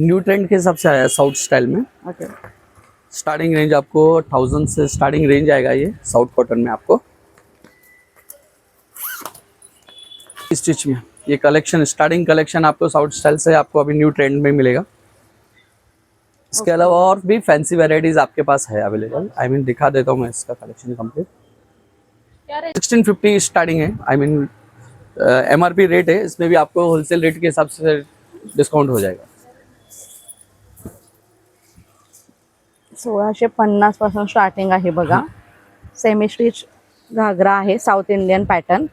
New trend के हिसाब से आया है साउथ स्टाइल में। ओके स्टार्टिंग रेंज आपको थाउज़ेंड से स्टार्टिंग रेंज आएगा ये साउथ कॉटन में आपको। स्टिच में ये कलेक्शन स्टार्टिंग कलेक्शन आपको साउथ स्टाइल से आपको अभी न्यू ट्रेंड में मिलेगा। इसके अलावा और भी फैंसी वेराइटीज आपके पास है अवेलेबल आई मीन दिखा देता हूँ मैं इसका collection complete range sixteen fifty starting है। I mean M R P rate है इसमें भी आपको होलसेल रेट के हिसाब से डिस्काउंट हो जाएगा। सोळाशे पन्नासपासून स्टार्टिंग आहे बघा. सेमी स्टिच घागरा आहे साऊथ इंडियन पॅटर्न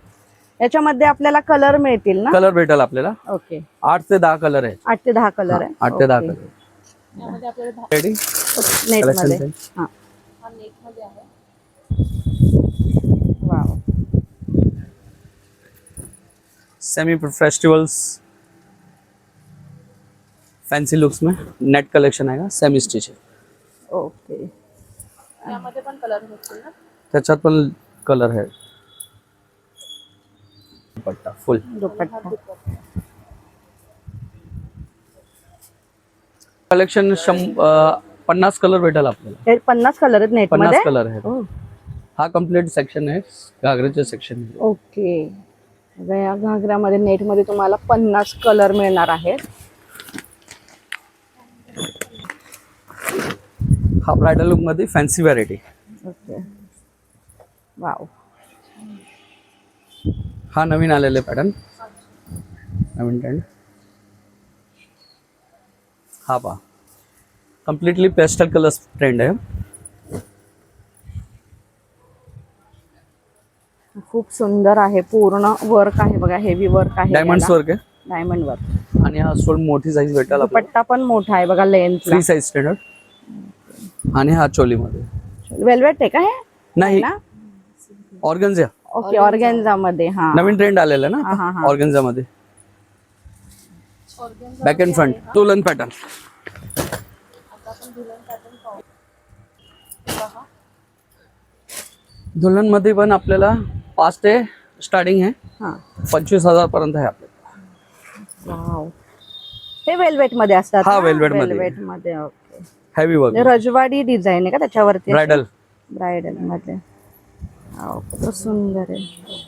याच्यामध्ये आपल्याला कलर मिळतील ना? कलर भेटेल आपल्याला. ओके आठ ते दहा कलर आहे आठ ते दहा कलर आहे. आठ ते दहा. कलर रेडी नेट Collection मध्ये. चे. हा. Wow semi festivals fancy looks में नेट कलेक्शन आएगा सेमी स्टिच है। ओके. यामध्ये पण कलर भेटतील ना? त्याच्यात पण कलर है दुपट्टा फुल. दुपट्टा. कलेक्शन पन्नास कलर भेटेल आपल्याला. हे पन्नास कलर आहेत नेट पन्नासमध्ये? कलर है. ओ, हा कंप्लीट सेक्शन आहे. घागरेचे सेक्शन आहे. ओके. या घागऱ्यामध्ये नेटमध्ये तुम्हाला पन्नास कलर मिळणार आहेत. हा ब्रायडल लुकमध्ये फॅन्सी व्हरायटी ओके वाव हा नवीन आलेले पॅटर्न नवीन ट्रेंड हा पहा. कम्प्लिटली पेस्टल कलर्स ट्रेंड आहे. खूप सुंदर आहे पूर्ण वर्क आहे बघा हेवी वर्क आहे डायमंड्स वर्क आहे? डायमंड वर्क आणि हा सोड मोठी साईज भेटेल दुपट्टा पण मोठा आहे बघा लेंथ फ्री साईज स्टँडर्ड आणि हा चोलीमध्ये. वेल्वेट आहे का हे? नाही. ना? ऑर्गन्झा ओके ऑर्गेन्झा मध्ये हा. नवीन ट्रेंड आलेला हा, हा, ना हा. ऑर्गन्झा मध्ये बॅक अँड फ्रंट तुलन पॅटर्न दुल्हनमध्ये पण आपल्याला पाच ते स्टार्टिंग आहे. हा. पंचवीस हजार पर्यंत आहे आपल्याला. वाव हे वेल्वेटमध्ये असतात हा, velvet मध्ये. वेल्वेटमध्ये हेवी वर्क रजवाडी डिझाईन आहे का त्याच्यावरती? ब्रायडल ब्रायडलमध्ये. सुंदर आहे.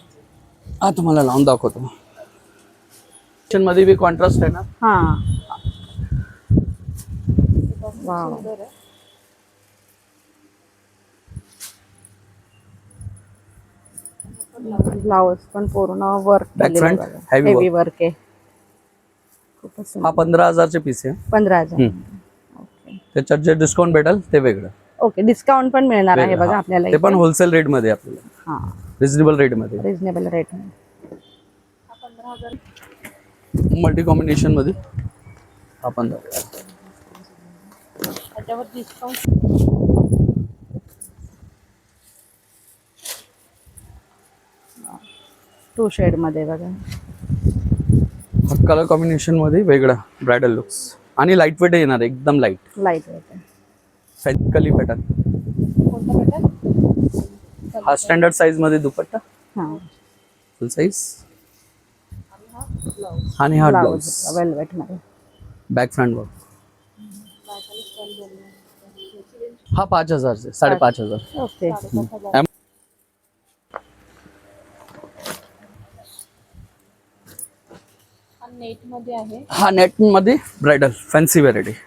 हा तुम्हाला लावून दाखवतो. मध्ये बी कॉन्ट्रास्ट आहे ना? हा. वाव. ब्लाउज पण पूर्ण work Back front, heavy heavy work आहे. खूपच हा सुंदर. पंधरा हजारचे पीस आहे. पंधरा हजार. हम्म. त्याच्यात जे डिस्काउंट भेटेल ते वेगळं. ओके डिस्काउंट पण मिळणार आहे बघा. आपल्याला ते पण होलसेल रेटमध्ये आपल्याला. हा. रिजनेबल रेटमध्ये. रिझनेबल रेट मल्टी कॉम्बिनेशनमध्ये हा पंधरा त्याच्यावर डिस्काउंट टू शेडमध्ये बघा. कलर कॉम्बिनेशनमध्ये वेगळं ब्रायडल लुक्स आणि लाइट वेट येणार एकदम लाइट लाइट फॅकली पॅटर्न हा स्टँडर्ड साईजमध्ये दुपट्टा. हा. फुल साईज आणि हा ब्लाउज वेल्वेटमध्ये. बॅक फ्रंट वर्क हा पाच हजारचे साडेपाच हजार. ओके हा नेट आहे. हा नेटमध्ये ब्रायडल फॅन्सी व्हरायटी आहे.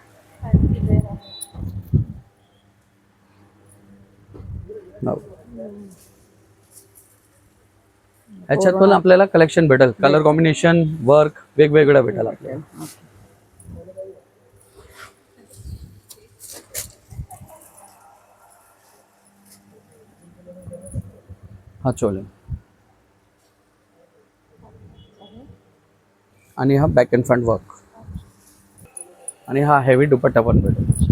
याच्यात पण आपल्याला कलेक्शन भेटेल. कलर कॉम्बिनेशन वर्क वेगवेगळं भेटेल आपल्याला. हा चोले. आणि हा बॅक अँड फ्रंट वर्क आणि हा हेवी दुपट्टा पण भेटेल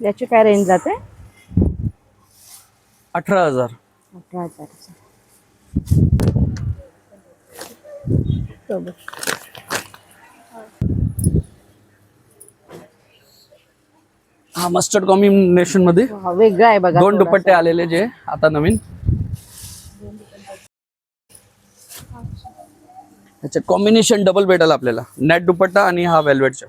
याची काय रेंज जाते अठरा हजार अठरा सोबत. हा मस्टर्ड कॉम्बिनेशनमध्ये वा, वेगळं आहे बघा दोन. दुपट्टे आलेले जे आता नवीन ह्याच्यात कॉम्बिनेशन डबल भेटेल आपल्याला. नेट दुपट्टा आणि हा वेल्वेटचा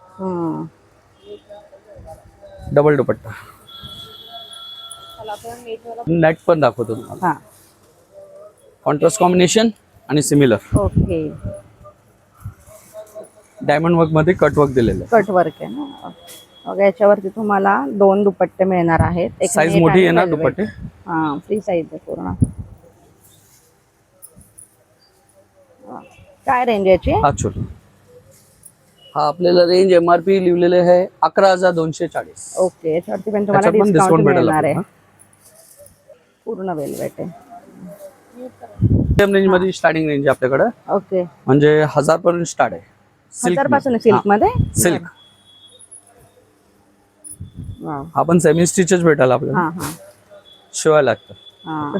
हा. डबल दुपट्टा. नेट पण दाखवतो तुम्हाला. हा. कॉन्ट्रास्ट कॉम्बिनेशन आणि सिमिलर ओके डायमंड वर्कमध्ये कट वर्क दिलेलं आहे. कट वर्क आहे ना? मग याच्यावरती तुम्हाला दोन दुपट्टे मिळणार आहेत. एक साईज मोठी आहे ना. दुपट्टे? हा फ्री साईज आहे पूर्ण. काय रेंज याची? हा छोटा. हा आपल्याला रेंज एम आर पी लिहिलेले आहे अकरा हजार दोनशे चाळीस. ओके याच्यावरती पण तुम्हाला त्याच्यात पण डिस्काउंट मिळणार आहे. आपल्याला. पूर्ण वेलवेट आहे. सेम रेंजमध्ये स्टार्टिंग रेंज आहे आपल्याकडे. ओके. म्हणजे हजार पर्यंत स्टार्ट आहे हजारपासून सिल्कमध्ये? सिल्क. हा. पण सेमी स्टिचच भेटायला आपल्याला. हा हा. शिवाय लागतं. हा.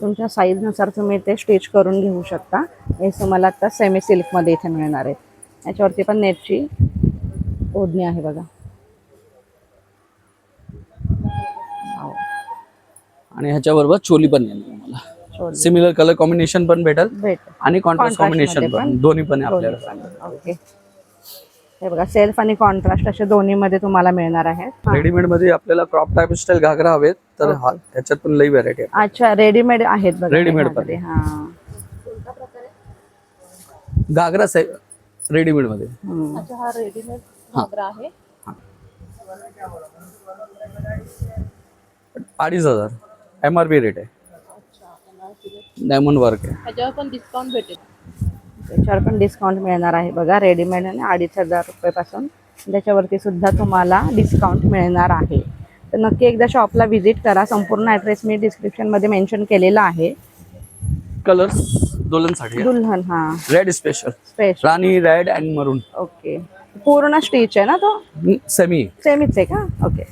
तुमच्या साईजनुसार तुम्ही ते स्टिच करून घेऊ शकता. हे तुम्हाला आता सेमी सिल्कमध्ये इथे मिळणार आहेत. याच्यावरती पण नेटची ओढणी आहे बघा. आणि ह्याच्याबरोबर चोली पण येणार तुम्हाला. सिमिलर कलर कॉम्बिनेशन पण भेटेल. भेट आणि कॉन्ट्रास्ट कॉम्बिनेशन पण? दोन्ही पण आहे आपल्याला. ओके हे बघा सेल्फ आणि कॉन्ट्रास्ट असे दोन्ही मध्ये तुम्हाला मिळणार आहेत. हा. रेडीमेडमध्ये आपल्याला क्रॉप टाईप स्टाईल घागरा हवेत तर हा ह्याच्यात पण लई व्हरायटी आहे अच्छा रेडीमेड आहेत बघा ह्यामध्ये. हा. घागरा रेडीमेडमध्ये. अच्छा हा रेडीमेड घागरा आहे. अडीच हजार. एम आर पी रेट आहे. अच्छा डायमंड वर्क आहे. पण डिस्काउंट भेटेल. त्याच्यावर पण डिस्काउंट मिळणार आहे बघा. रेडीमेड आणि अडीच हजार रुपयेपासून त्याच्यावरती सुद्धा तुम्हाला डिस्काउंट मिळणार आहे. तर नक्की एकदा शॉपला व्हिजिट करा. संपूर्ण ॲड्रेस मी डिस्क्रिप्शनमध्ये मेन्शन केलेला आहे. कलर्स दोलनसाठी दुल्हन हा. रेड स्पेशल स्पेशल राणी रेड अँड मरून ओके पूर्ण स्टिच आहे ना तो? सेमी सेमीच आहे का? ओके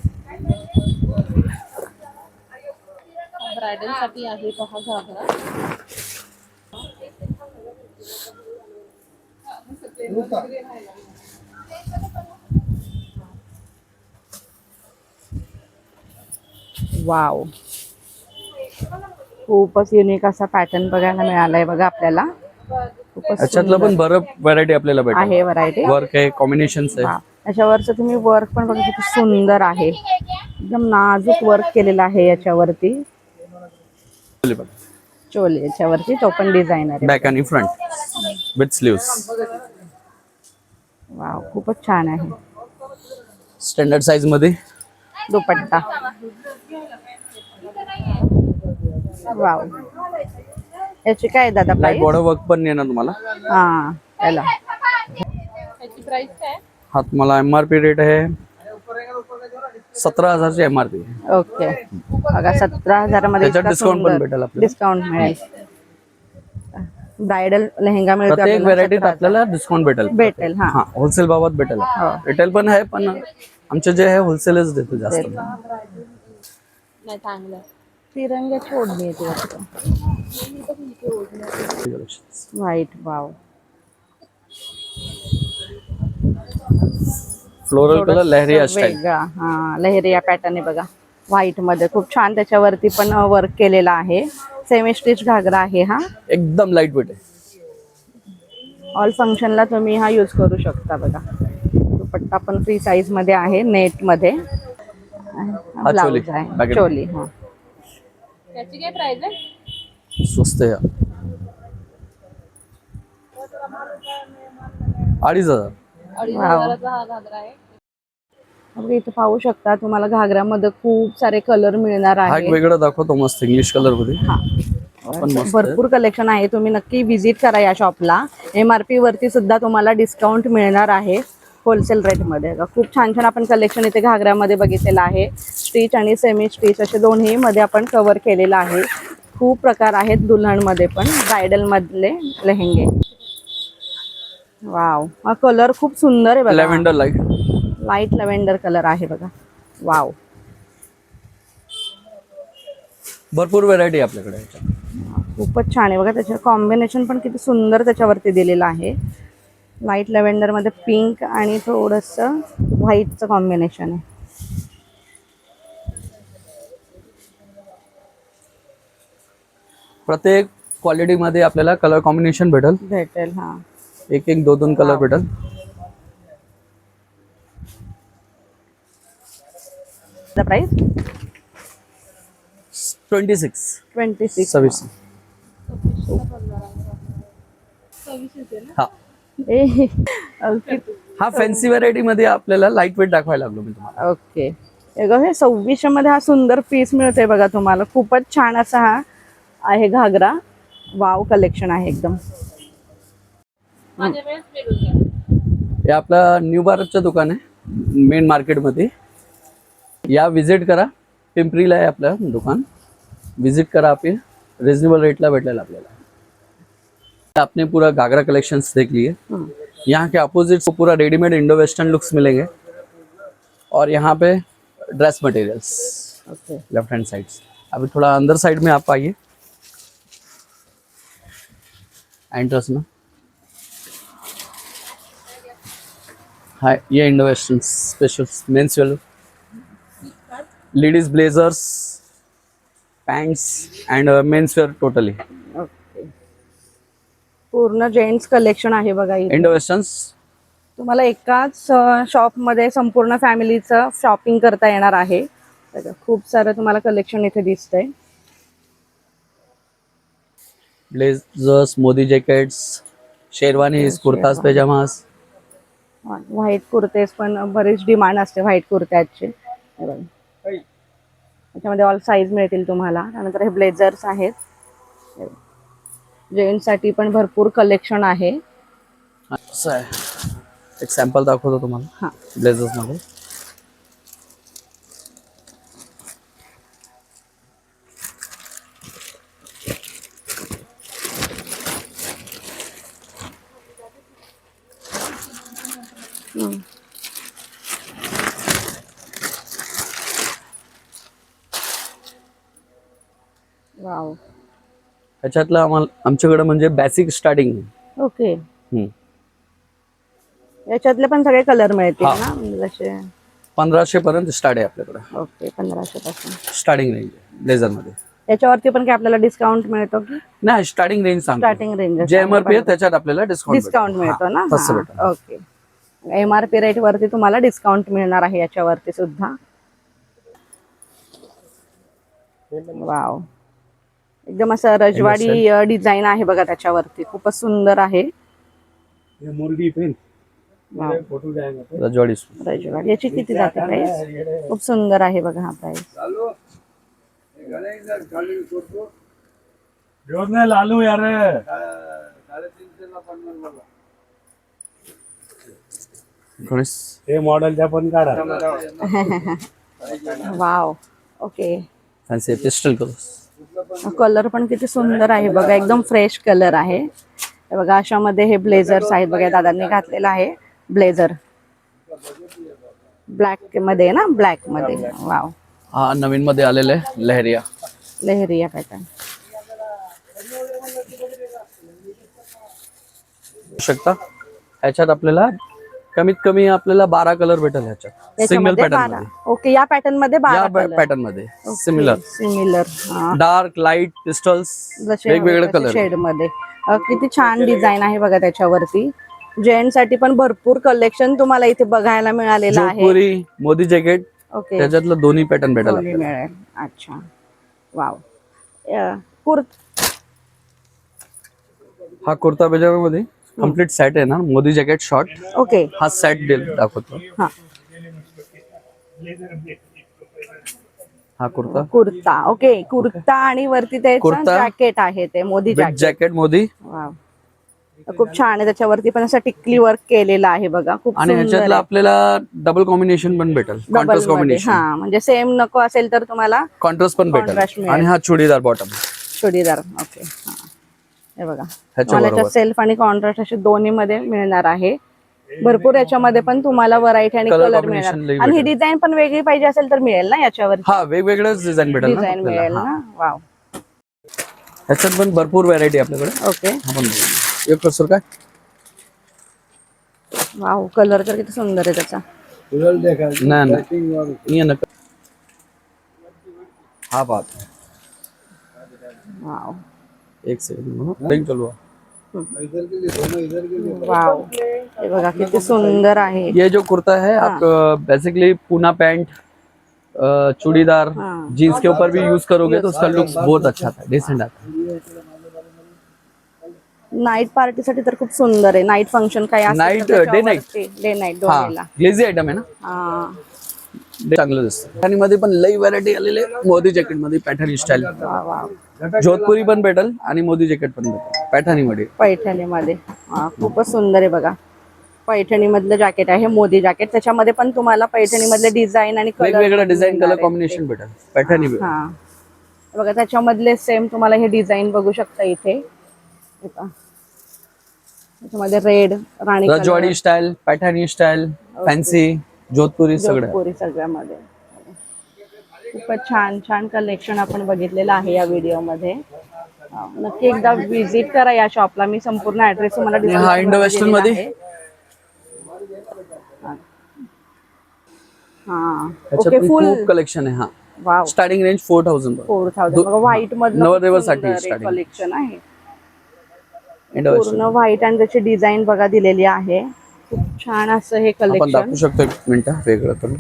ब्रायडलसाठी आहे पहा घागरा वाव खूपच युनिक असा पॅटर्न बघायला मिळालाय बघा आपल्याला. खूपच ह्याच्यातलं पण बरं व्हरायटी आपल्याला भेटेल. आहे व्हरायटी वर्क आहे कॉम्बिनेशन आहे. याच्यावरचं तुम्ही वर्क पण बघा किती सुंदर आहे. एकदम नाजूक वर्क केलेलं आहे याच्यावरती. चोली याच्यावरती तो पण डिझायनर आहे. बॅक आणि फ्रंट विथ स्लीव्स वाव खूपच छान आहे. स्टँडर्ड साईजमध्ये? दुपट्टा. वाव. याची काय दादा लाइट प्राइस बॉर्डर वर्क पण येणार तुम्हाला. हा त्याला ह्याची प्राइस काय? हा तुम्हाला एम आर पी रेट आहे. सतरा हजारची एम आर पी ओके. बघा सतरा हजारामध्ये त्याच्यात discount पण भेटेल आपल्याला. डिस्काउंट मिळेल. ब्रायडल लेहंगा मिळतो प्रत्येक आपल्याला व्हेरायटीत 17,000. आपल्याला डिस्काउंट भेटेल. भेटेल हा. हा होलसेल बाबत भेटेल. हो. रिटेल पण आहे पण आमचे जे आहे होलसेलच देतो जास्त. नाही चांगलं आहे. तिरंग्याची ओढणी येते वाटतं. व्हाईट वाव फ्लोरल कलर लहरिया स्टाईल हा लहेरिया पॅटर्न आहे बघा. व्हाईटमध्ये खूप छान त्याच्यावरती पण वर्क केलेला आहे. सेमी स्टिच घागरा आहे हा. एकदम लाइट वेट आहे ऑल फंक्शनला तुम्ही हा यूज करू शकता बघा. दुपट्टा पण फ्री साईजमध्ये आहे नेटमध्ये. चोली. ब्लाउज आहे Back- चोली हा. त्याची काय प्राइस आहे? स्वस्त आहे हा. अडीच हजार. अडीच. हजाराचा हा घागरा आहे. इथे पाहू शकता तुम्हाला घागऱ्यामध्ये खूप सारे कलर मिळणार हा एक आहे. वेगळा दाखवतो मस्त इंग्लिश कलरमध्ये. हा. आपण मस्त आहे. भरपूर कलेक्शन आहे तुम्ही नक्की विजिट करा या शॉपला एम आर पी वरती सुद्धा तुम्हाला डिस्काउंट मिळणार आहे होलसेल रेटमध्ये खूप छान छान आपण कलेक्शन इथे घागऱ्यामध्ये बघितलेलं आहे. स्टिच आणि सेमी स्टिच असे दोन्ही मध्ये आपण कव्हर केलेलं आहे. खूप प्रकार आहेत दुल्हणमध्ये पण ब्रायडल मधले लेहेंगे. वाव हा कलर खूप सुंदर आहे बघा. Lavender light light lavender colour आहे बघा. वाव भरपूर व्हेरायटी आपल्याकडे. खूपच छान आहे. बघा त्याचं कॉम्बिनेशन पण किती सुंदर त्याच्यावरती दिलेलं आहे. लाइटमध्ये पिंक आणि थोडंसं व्हाईटचं कॉम्बिनेशन आहे. प्रत्येक क्वालिटीमध्ये आपल्याला कलर कॉम्बिनेशन भेटेल. भेटेल हा. एक एक दोन दोन कलर भेटेल. Price? Twenty six. Twenty six. सव्वीस. हा. ए ओके हा फॅन्सी व्हरायटी मध्ये आपल्याला लाइट वेट दाखवायला लागलो मी तुम्हाला. ओके. हे बघा, हे सव्वीसशे मध्ये हा सुंदर पीस मिळतोय बघा तुम्हाला. खूपच छान असा हा आहे घागरा. वाव कलेक्शन आहे एकदम. हे आपलं न्यू भारतचं दुकान आहे मेन मार्केटमध्ये या विज़िट करा. पिंपरीला आहे आपलं दुकान. विज़िट करा आप रिजनेबल रेटला भेटलेला आपल्याला. आपने पूरा घाघरा कलेक्शंस देख लिए. यहाँ के अपोजिट को पूरा रेडीमेड इंडो वेस्टर्न लुक्स मिलेंगे. और यहाँ पे dress materials left hand side अभी थोड़ा अंदर साइड में आप आइए. एंट्रेंस में हाय ये Indo western special men's wear ladies blazers pants and men's wear totally. Okay. पूर्ण जेंट्स कलेक्शन आहे बघा इंडो वेस्टर्न्स तुम्हाला एकाच शॉपमध्ये संपूर्ण फॅमिलीचं शॉपिंग करता येणार आहे. खूप सारं तुम्हाला कलेक्शन इथे दिसतंय. Blazers Modi jackets sherwanis kurtas pyjamas white kurtas पण बरीच डिमांड असते व्हाईट कुर्त्याची बघा. त्याच्यामध्ये ऑल साईज मिळतील तुम्हाला. त्यानंतर हे ब्लेझर्स आहेत. जेंट्ससाठी पण भरपूर कलेक्शन आहे. एक सॅम्पल दाखवतो तुम्हाला. हां. ब्लेझर्समध्ये हम्म. वाव त्याच्यातलं आम्हाला आमच्याकडे म्हणजे बेसिक स्टार्टिंग ओके. याच्यातले पण सगळे कलर मिळतील हा. ना? म्हणजे जसे पंधराशे पर्यंत स्टार्ट आहे आपल्याकडे. ओके पंधराशे पासून. स्टार्टिंग रेंज ब्लेझरमध्ये याच्यावरती पण काय आपल्याला डिस्काउंट मिळतो की? नाही स्टार्टिंग रेंज सांगतो. स्टार्टिंग रेंज जे एमआरपी आहे त्याच्यात आपल्याला डिस्काउंट डिस्काउंट मिळतो ना? तसं भेटेल okay. M R P rate वरती तुम्हाला डिस्काउंट मिळणार आहे याच्यावरती सुद्धा. वाव एकदम असं रजवाडी डिझाईन आहे बघा त्याच्यावरती. खूपच सुंदर आहे. मुर्गी पेन वाव. फोटो जाएगा रजवाडी. रजवाडी. याची किती जाते प्राइस खूप सुंदर आहे बघा हा नहीं लालू. यार. हे मॉडेलच्या पण काढा. वाव. ओके फॅन्सी पिस्टल कलर्स कलर पण किती सुंदर आहे बघा एकदम फ्रेश कलर आहे. बघा अशामध्ये हे ब्लेझर्स आहेत बघा दादांनी घातलेलं आहे ब्लेझर ब्लॅकमध्ये ना ब्लॅकमध्ये वाव हा नवीन मध्ये आलेले आहे लहरिया. लहरिया पॅटर्न शकता? ह्याच्यात आपल्याला कमीत कमी आपल्याला बारा कलर भेटेल ह्याच्यात. सिंगल त्याच्यामध्ये पॅटर्न बारा मध्ये. ओके या पॅटर्नमध्ये बारा या पॅटर्नमध्ये. Similar similar dark light pastels वेगवेगळे कलर शेडमध्ये. अ, किती छान डिझाईन आहे बघा त्याच्यावरती. जेंट्ससाठी पण भरपूर कलेक्शन तुम्हाला इथे बघायला मिळालेलं आहे. जोधपुरी मोदी जॅकेट ओके त्याच्यातलं दोन्ही पॅटर्न भेटेल दोन्ही मिळेल. अच्छा. वाव अ, कुर्त हा कुर्ता मध्ये? कंप्लीट सेट आहे ना? मोदी जॅकेट शॉर्ट ओके हा सेट दाखवतो. हा. हा कुर्ता? कुर्ता. ओके कुर्ता आणि वरती ते कुर्ता. जॅकेट आहे ते मोदी जॅकेट मोदी? खूप छान आहे. त्याच्यावरती पण असं टिकली वर्क केलेलं आहे बघा. खूप आणि ह्याच्यातलं. आपल्याला डबल कॉम्बिनेशन पण भेटेल. कॉन्ट्रास्ट कॉम्बिनेशन हा म्हणजे सेम नको असेल तर तुम्हाला कॉन्ट्रास्ट पण भेटेल. आणि हा चुडीदार बॉटम चुडीदार. ओके हा बघा. तुम्हाला सेल्फ आणि कॉन्ट्रास्ट असे दोन्ही मध्ये मिळणार आहे. भरपूर याच्यामध्ये पण तुम्हाला व्हरायटी आणि कलर मिळणार. आणि ही डिझाईन पण वेगळी पाहिजे असेल तर मिळेल ना याच्यावर हा वेगवेगळेच डिझाईन भेटेल ना डिझाईन मिळेल. ना? वाव ह्याच्यात पण भरपूर व्हरायटी आपल्याकडे. ओके. एक कसर काय? वाव कलर तर किती सुंदर आहे त्याचा. नाही हा पाहत. वाव एक सेकंड रिंग चालू है वाव हे बघा किती सुंदर आहे। ये जो कुर्ता है आप बेसिकली पूना पैंट चूड़ीदार हाँ। जीन्स के ऊपर भी यूज़ करोगे तो उसका लुक बहुत अच्छा है डिसेंट आता है। नाईट पार्टीसाठी तर खूप सुंदर आहे. नाईट फ़ंक्शन काय day night. डे नाईट हा दोन्हीला. ग्लेझी आयटम आहे ना? हा. चांगलं दिसतं आणि मध्ये पण लई व्हरायटी आलेले मोदी जॅकेटमध्ये पॅठणी स्टाईल जोधपुरी पण भेटल आणि मोदी जॅकेट पण भेटेल. पॅठणी मध्ये पैठणीमध्ये. हा खूपच सुंदर आहे बघा. पैठणी मधलं जॅकेट आहे मोदी जॅकेट त्याच्यामध्ये पण तुम्हाला पैठणी मधले डिझाईन आणि कलर वेगवेगळं डिझाईन कलर कॉम्बिनेशन भेटेल. पॅठणी बघा त्याच्यामधले सेम तुम्हाला हे डिझाईन बघू शकता इथे. त्याच्यामध्ये रेड राणी रजवाडी style Paithani style fancy Jodhpuri सगळं जोधपुरी सगळ्यामध्ये. खूपच छान छान कलेक्शन आपण बघितलेलं आहे या व्हिडिओमध्ये हा, नक्की एकदा विजिट करा या शॉपला मी संपूर्ण ऍड्रेस तुम्हाला आणि हा description इंडो वेस्टर्न दिलेला मध्ये? आहे. हा. ओके फुल खूप कलेक्शन आहे हा. Wow starting range four thousand four thousand white नवरदेवासाठी मधलं starting. कलेक्शन आहे. इंडो पूर्ण व्हाईट आणि त्याची डिझाईन बघा दिलेली आहे. छान असं हे आपण कलेक्शन दाखवू शकतो एक मिनिट वेगळं करून.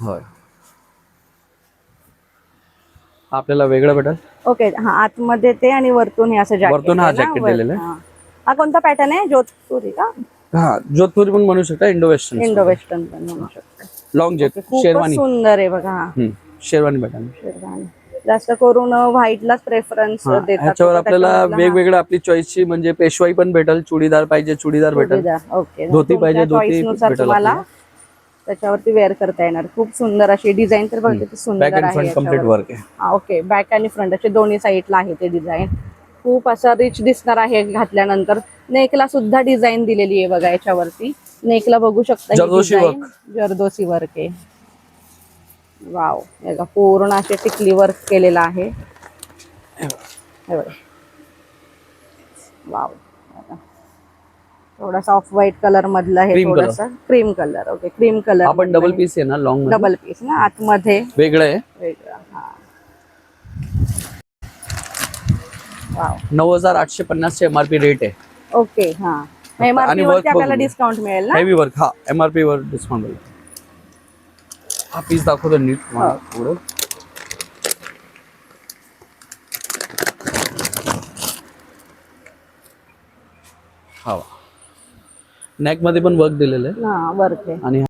होय. आपल्याला वेगळं भेटेल? ओके हा आतमध्ये ते आणि वरतून हे असं जॅकेट वरतून हा jacket दिलेला आहे. हा. कोणता पॅटर्न आहे? जोधपुरी का? हा जोधपुरी पण म्हणू शकता इंडो वेस्टर्न इंडो वेस्टर्न पण म्हणू शकतो. लॉंग जॅकेट खूपच शेरवानी. सुंदर आहे बघा हा. हम्म, शेरवानी शेरवानी. जास्त करून व्हाईटलाच प्रेफरन्स हा, देतात. ह्याच्यावर. आपल्याला त्याच्यामधला हा वेगवेगळं आपली चॉईसची म्हणजे पेशवाई पण भेटेल चुडीदार पाहिजे चुडीदार भेटेल. चुडीदार ओके. धोती पाहिजे, धोती नुसार भेटेल तुम्हाला. त्याच्यावरती वेअर करता येणार. खूप सुंदर अशी डिझाईन तर बघा किती बॅक सुंदर अँड आहे फ्रंट कंप्लीट याच्यावर. वर्क आहे. हा, ओके बॅक आणि फ्रंट असे दोन्ही साईडला आहे ते डिझाईन खूप असं रिच दिसणार आहे घातल्यानंतर. नेकला सुद्धा डिझाईन दिलेली आहे बघा याच्यावरती. नेकला बघू शकता ही जरदोशी design. जरदोशी वर्क आहे. वाव हे बघा, पूर्ण असे टिकली वर्क केलेलं आहे. हे. वाव. थोडासा ऑफ व्हाईट कलर मधला color. थोडासा. Cream colour okay cream colour आपण डबल पीस आहे ना लॉंग डबल पीस ना आतमध्ये. वेगळं आहे. वेगळं हा. वाव. नऊ हजार आठशे पन्नासचे एमआरपी रेट आहे. ओके हा. एमआरपी वरती आपल्याला. डिस्काउंट मिळेल ना? हेवी वर्क हा एमआरपी वर डिस्काउंट मिळेल. हा पीस दाखवतो नीट तुम्हाला पुढं. हा. नेकमध्ये पण वर्क दिलेलं आहे. हा वर्क आहे. आणि